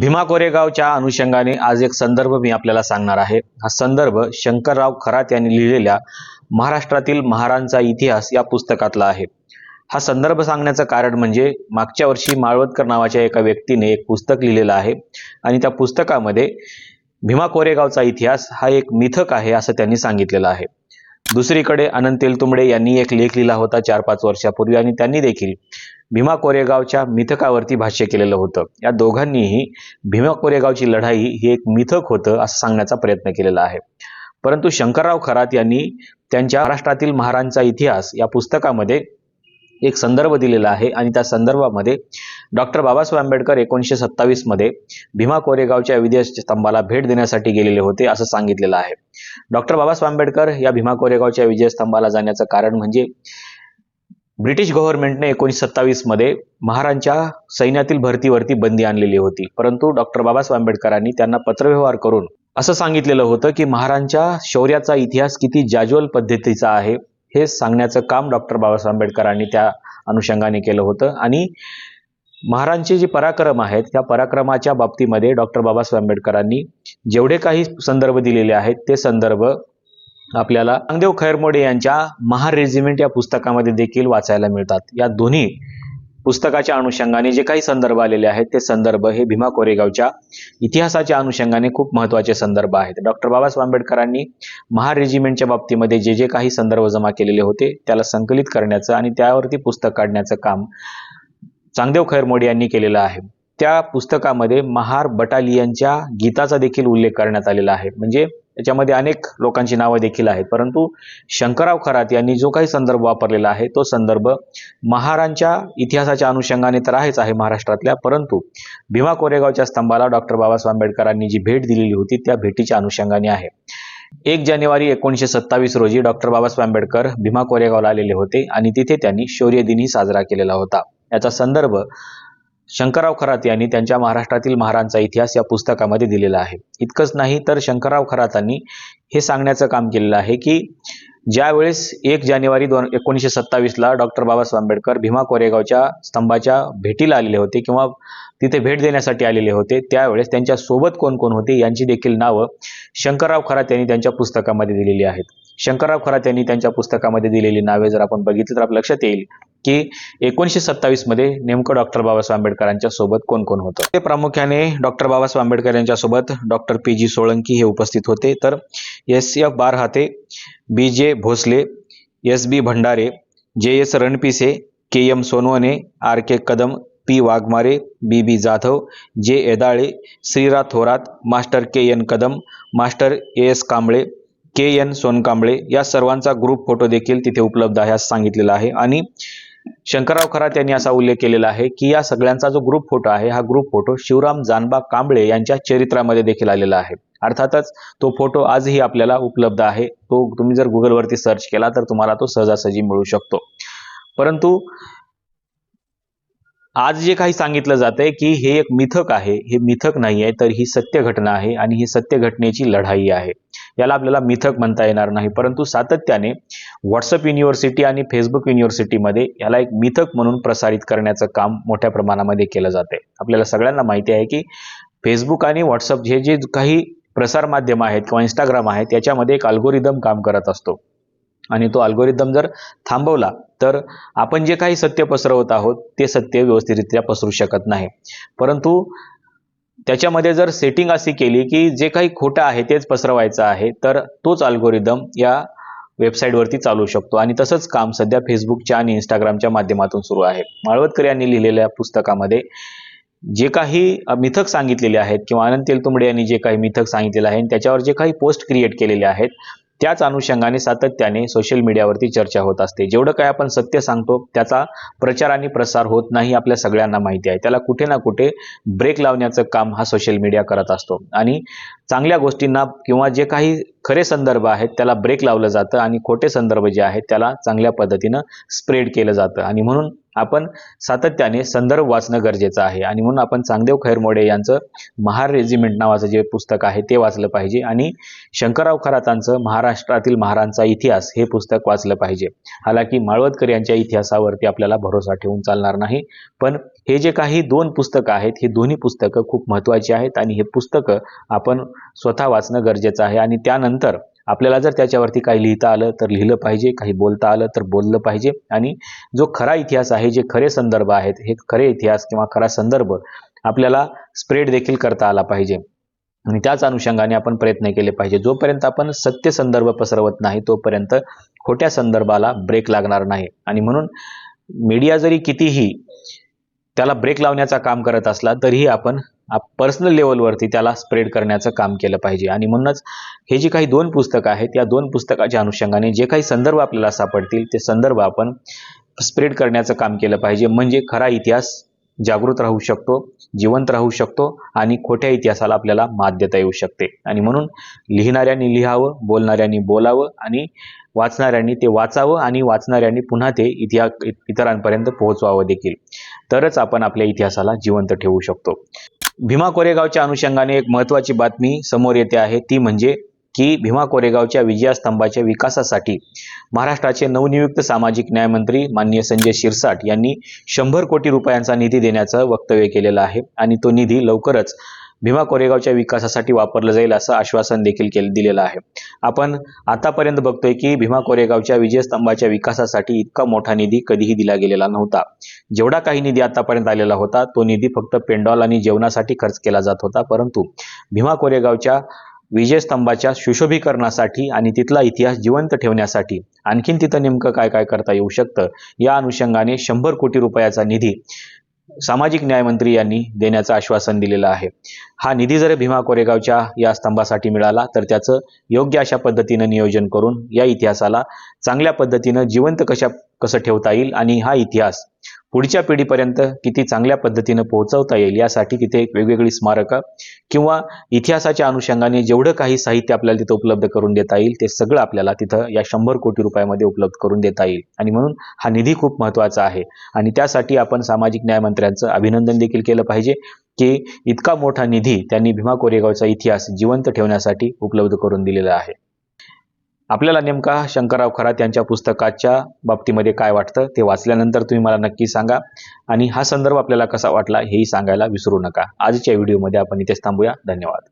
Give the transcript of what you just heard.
भीमा कोरेगावच्या अनुषंगाने आज एक संदर्भ मी आपल्याला सांगणार आहे. हा संदर्भ शंकरराव खरात यांनी लिहिलेल्या महाराष्ट्रातील महारांचा इतिहास या पुस्तकातला आहे. हा संदर्भ सांगण्याचं कारण म्हणजे मागच्या वर्षी माळवतकर नावाच्या एका व्यक्तीने एक पुस्तक लिहिलेलं आहे आणि त्या पुस्तकामध्ये भीमा कोरेगावचा इतिहास हा एक मिथक आहे असं त्यांनी सांगितलेलं आहे. दुसरीकडे अनंत तेलतुंबडे यांनी एक लेख लिहिला होता चार पाच वर्षापूर्वी आणि त्यांनी देखील भीमा कोरेगावच्या मिथकावरती भाष्य केलेलं होतं. या दोघांनीही भीमा कोरेगावची लढाई ही एक मिथक होतं असं सांगण्याचा प्रयत्न केलेला आहे. परंतु शंकरराव खरात यांनी त्यांच्या महाराष्ट्रातील महारांचा इतिहास या पुस्तकामध्ये एक संदर्भ दिलेला आहे आणि त्या संदर्भामध्ये डॉक्टर बाबासाहेब आंबेडकर एकोणीसशे सत्तावीसमध्ये भीमा कोरेगावच्या विदेश स्तंभाला भेट देण्यासाठी गेलेले होते असं सांगितलेलं आहे. डॉक्टर बाबासाहेब आंबेडकर या भीमा कोरेगावच्या विजयस्तंभाला जाण्याचं कारण म्हणजे ब्रिटिश गव्हर्नमेंटने एकोणीसशे सत्तावीसमध्ये महारांच्या सैन्यातील भरतीवरती बंदी आणलेली होती. परंतु डॉक्टर बाबासाहेब आंबेडकरांनी त्यांना पत्रव्यवहार करून असं सांगितलेलं होतं की महारांच्या शौर्याचा इतिहास किती जाज्वल पद्धतीचा आहे हे सांगण्याचं काम डॉक्टर बाबासाहेब आंबेडकरांनी त्या अनुषंगाने केलं होतं. आणि महारांचे जे पराक्रम आहेत त्या पराक्रमाच्या बाबतीमध्ये डॉक्टर बाबासाहेब आंबेडकरांनी जेवढे काही संदर्भ दिलेले आहेत ते संदर्भ आपल्याला नांगदेव खैरमोडे यांच्या महार रेजिमेंट या पुस्तकामध्ये देखील वाचायला मिळतात. या दोन्ही पुस्तकाच्या अनुषंगाने जे काही संदर्भ आलेले आहेत ते संदर्भ हे भीमा कोरेगावच्या इतिहासाच्या अनुषंगाने खूप महत्त्वाचे संदर्भ आहेत. डॉक्टर बाबासाहेब आंबेडकरांनी महार रेजिमेंटच्या बाबतीमध्ये जे जे काही संदर्भ जमा केलेले होते त्याला संकलित करण्याचं आणि त्यावरती पुस्तक काढण्याचं काम चांगदेव खैरमोडे यांनी केलेलं आहे. त्या पुस्तकामध्ये महार बटालियनच्या गीताचा देखील उल्लेख करण्यात आलेला आहे. म्हणजे त्याच्यामध्ये अनेक लोकांची नावं देखील आहेत. परंतु शंकरराव खरात यांनी जो काही संदर्भ वापरलेला आहे तो संदर्भ महारांच्या इतिहासाच्या अनुषंगाने तर आहेच आहे महाराष्ट्रातल्या. परंतु भीमा कोरेगावच्या स्तंभाला डॉक्टर बाबासाहेब आंबेडकरांनी जी भेट दिलेली होती त्या भेटीच्या अनुषंगाने आहे. एक जानेवारी एकोणीसशे सत्तावीस रोजी डॉक्टर बाबासाहेब आंबेडकर भीमा कोरेगावला आलेले होते आणि तिथे त्यांनी शौर्य दिनही साजरा केलेला होता. याचा संदर्भ शंकरराव खरात यांनी त्यांच्या महाराष्ट्रातील महारांचा इतिहास या पुस्तकामध्ये दिलेला आहे. इतकंच नाही तर शंकरराव खरातांनी हे सांगण्याचं काम केलेलं आहे की ज्यावेळेस एक जानेवारी दोन एकोणीसशे सत्तावीसला डॉक्टर बाबासाहेब आंबेडकर भीमा कोरेगावच्या स्तंभाच्या भेटीला आलेले होते किंवा तिथे भेट देण्यासाठी आलेले होते त्यावेळेस त्यांच्यासोबत कोण कोण होते यांची देखील नावं शंकरराव खरात यांनी त्यांच्या पुस्तकामध्ये दिलेली आहेत. शंकरराव खरात यांनी त्यांच्या पुस्तकामध्ये दिलेली नावे जर आपण बघितली तर आपल्या लक्षात येईल की एकोणीसशे सत्तावीसमध्ये नेमकं डॉक्टर बाबासाहेब आंबेडकरांच्या सोबत कोण कोण होतं? ते प्रामुख्याने डॉक्टर बाबासाहेब आंबेडकर यांच्या सोबत डॉक्टर पी जी सोळंकी हे उपस्थित होते. तर S F Barhate B J Bhosale S B Bhandare J S Ranpise K M Sonawane R K Kadam P Waghmare B B Jadhav J Edale श्रीरा Thorat master K N Kadam master A S Kamble K N Sonkamble या सर्वांचा group photo देखील तिथे उपलब्ध आहे असं सांगितलेलं आहे. आणि शंकरराव खरात यांनी असा उल्लेख केलेला आहे की या सगळ्यांचा जो ग्रुप फोटो आहे हा ग्रुप फोटो शिवराम जानबा कांबळे यांच्या चरित्रामध्ये देखील आलेला आहे. अर्थातच तो फोटो आजही आपल्याला उपलब्ध आहे. तो तुम्ही जर गुगलवरती सर्च केला तर तुम्हाला तो सहजासहजी मिळू शकतो. परंतु आज जे काही सांगितलं जात आहे की हे एक मिथक आहे हे मिथक नाही आहे तर ही सत्य घटना आहे आणि ही सत्य घटनेची लढाई आहे. याला आपल्याला मिथक म्हणता येणार नाही. परंतु सातत्याने व्हॉट्सअप युनिव्हर्सिटी आणि फेसबुक युनिव्हर्सिटीमध्ये याला एक मिथक म्हणून प्रसारित करण्याचं काम मोठ्या प्रमाणामध्ये केलं जाते. आपल्याला सगळ्यांना माहिती आहे की फेसबुक आणि व्हॉट्सअप हे जे काही प्रसारमाध्यम आहेत किंवा इंस्टाग्राम आहेत याच्यामध्ये एक अल्गोरिदम काम करत असतो. आणि तो अल्गोरिदम जर थांबवला तर आपण जे काही सत्य पसरवत आहोत ते सत्य व्यवस्थितरित्या पसरू शकत नाही. परंतु त्याच्यामध्ये जर सेटिंग अशी केली की जे काही खोटं आहे तेच पसरवायचं आहे तर तोच अल्गोरिदम या वेबसाईटवरती चालू शकतो. आणि तसंच काम सध्या फेसबुकच्या आणि इंस्टाग्रामच्या माध्यमातून सुरू आहे. माळवतकर यांनी लिहिलेल्या पुस्तकामध्ये जे काही मिथक सांगितलेले आहेत किंवा अनंत तेलतुंबडे यांनी जे काही मिथक सांगितलेलं आहे त्याच्यावर जे काही पोस्ट क्रिएट केलेले आहेत त्याच अनुषंगाने सातत्याने सोशल मीडियावरती चर्चा होत असते. जेवढं काय आपण सत्य सांगतो त्याचा प्रचार आणि प्रसार होत नाही आपल्या सगळ्यांना माहिती आहे. त्याला कुठे ना कुठे ब्रेक लावण्याचं काम हा सोशल मीडिया करत असतो. आणि चांगल्या गोष्टींना किंवा जे काही खरे संदर्भ आहेत त्याला ब्रेक लावलं जातं आणि खोटे संदर्भ जे आहेत त्याला चांगल्या पद्धतीनं स्प्रेड केलं जातं. आणि म्हणून आपण सातत्याने संदर्भ वाचणं गरजेचं आहे. आणि म्हणून आपण चांगदेव खैरमोडे यांचं महार रेजिमेंट नावाचं जे पुस्तक आहे ते वाचलं पाहिजे. आणि शंकरराव खरातांचं महाराष्ट्रातील महारांचा इतिहास हे पुस्तक वाचलं पाहिजे. हालाकी माळवदकर यांच्या इतिहासावरती आपल्याला भरोसा ठेवून चालणार नाही. पण हे जे काही दोन पुस्तकं आहेत ही दोन्ही पुस्तकं खूप महत्त्वाची आहेत. आणि हे पुस्तकं आपण स्वतः वाचणं गरजेचं आहे. आणि त्यानंतर आपल्याला जर त्याच्यावरती काही लिहिता आलं तर लिहिलं पाहिजे काही बोलता आलं तर बोललं पाहिजे. आणि जो खरा इतिहास आहे जे खरे संदर्भ आहेत हे खरे इतिहास किंवा खरा संदर्भ आपल्याला स्प्रेड देखील करता आला पाहिजे. आणि त्याच अनुषंगाने आपण प्रयत्न केले पाहिजे. जोपर्यंत आपण सत्य संदर्भ पसरवत नाही तोपर्यंत खोट्या संदर्भाला ब्रेक लागणार नाही. आणि म्हणून मीडिया जरी कितीही त्याला ब्रेक लावण्याचा काम करत असला तरीही आपण पर्सनल लेवलवरती त्याला स्प्रेड करण्याचं काम केलं पाहिजे. आणि म्हणूनच हे जी काही दोन पुस्तकं आहेत या दोन पुस्तकाच्या अनुषंगाने जे काही संदर्भ आपल्याला सापडतील ते संदर्भ आपण स्प्रेड करण्याचं काम केलं पाहिजे. म्हणजे खरा इतिहास जागृत राहू शकतो जिवंत राहू शकतो आणि खोट्या इतिहासाला आपल्याला मात देता येऊ शकते. आणि म्हणून लिहिणाऱ्यांनी लिहावं बोलणाऱ्यांनी बोलावं आणि वाचणाऱ्यांनी ते वाचावं आणि वाचणाऱ्यांनी पुन्हा ते इतिहास इतरांपर्यंत पोहोचवावं देखील. तरच आपण आपल्या इतिहासाला जिवंत ठेवू शकतो. भीमा कोरेगावच्या अनुषंगाने एक महत्वाची बातमी समोर येते आहे. ती म्हणजे की भीमा कोरेगावच्या विजयास्तंभाच्या विकासासाठी महाराष्ट्राचे नवनियुक्त सामाजिक न्यायमंत्री माननीय संजय शिरसाट यांनी शंभर कोटी रुपयांचा निधी देण्याचं वक्तव्य केलेलं आहे आणि तो निधी लवकरच भीमा कोरेगावच्या विकासासाठी वापरलं जाईल असं आश्वासन देखील केलं दिलेलं आहे. आपण आतापर्यंत बघतोय की भीमा कोरेगावच्या विजयस्तंभाच्या विकासासाठी इतका मोठा निधी कधीही दिला गेलेला नव्हता. जेवढा काही निधी आतापर्यंत आलेला होता तो निधी फक्त पेंडॉल आणि जेवणासाठी खर्च केला जात होता. परंतु भीमा कोरेगावच्या विजयस्तंभाच्या सुशोभीकरणासाठी आणि तिथला इतिहास जिवंत ठेवण्यासाठी आणखीन तिथं नेमकं काय काय करता येऊ शकतं या अनुषंगाने शंभर कोटी रुपयाचा निधी सामाजिक न्यायमंत्री यांनी देण्याचं आश्वासन दिलेलं आहे. हा निधी जर भीमा कोरेगावच्या या स्तंभासाठी मिळाला तर त्याचं योग्य अशा पद्धतीनं नियोजन करून या इतिहासाला चांगल्या पद्धतीनं जिवंत कशा कसं ठेवता येईल आणि हा इतिहास पुढच्या पिढीपर्यंत किती चांगल्या पद्धतीनं पोहोचवता येईल यासाठी तिथे एक वेगवेगळी स्मारकं किंवा इतिहासाच्या अनुषंगाने जेवढं काही साहित्य आपल्याला तिथं उपलब्ध करून देता येईल ते सगळं आपल्याला तिथं या शंभर कोटी रुपयामध्ये उपलब्ध करून देता येईल. आणि म्हणून हा निधी खूप महत्त्वाचा आहे. आणि त्यासाठी आपण सामाजिक न्यायमंत्र्यांचं अभिनंदन देखील केलं पाहिजे की इतका मोठा निधी त्यांनी भीमा कोरेगावचा इतिहास जिवंत ठेवण्यासाठी उपलब्ध करून दिलेला आहे. आपल्याला नेमका शंकरराव खरात यांच्या पुस्तकाच्या बाबतीमध्ये काय वाटतं ते वाचल्यानंतर तुम्ही मला नक्की सांगा. आणि हा संदर्भ आपल्याला कसा वाटला हेही सांगायला विसरू नका. आजच्या व्हिडिओमध्ये आपण इथेच थांबूया. धन्यवाद.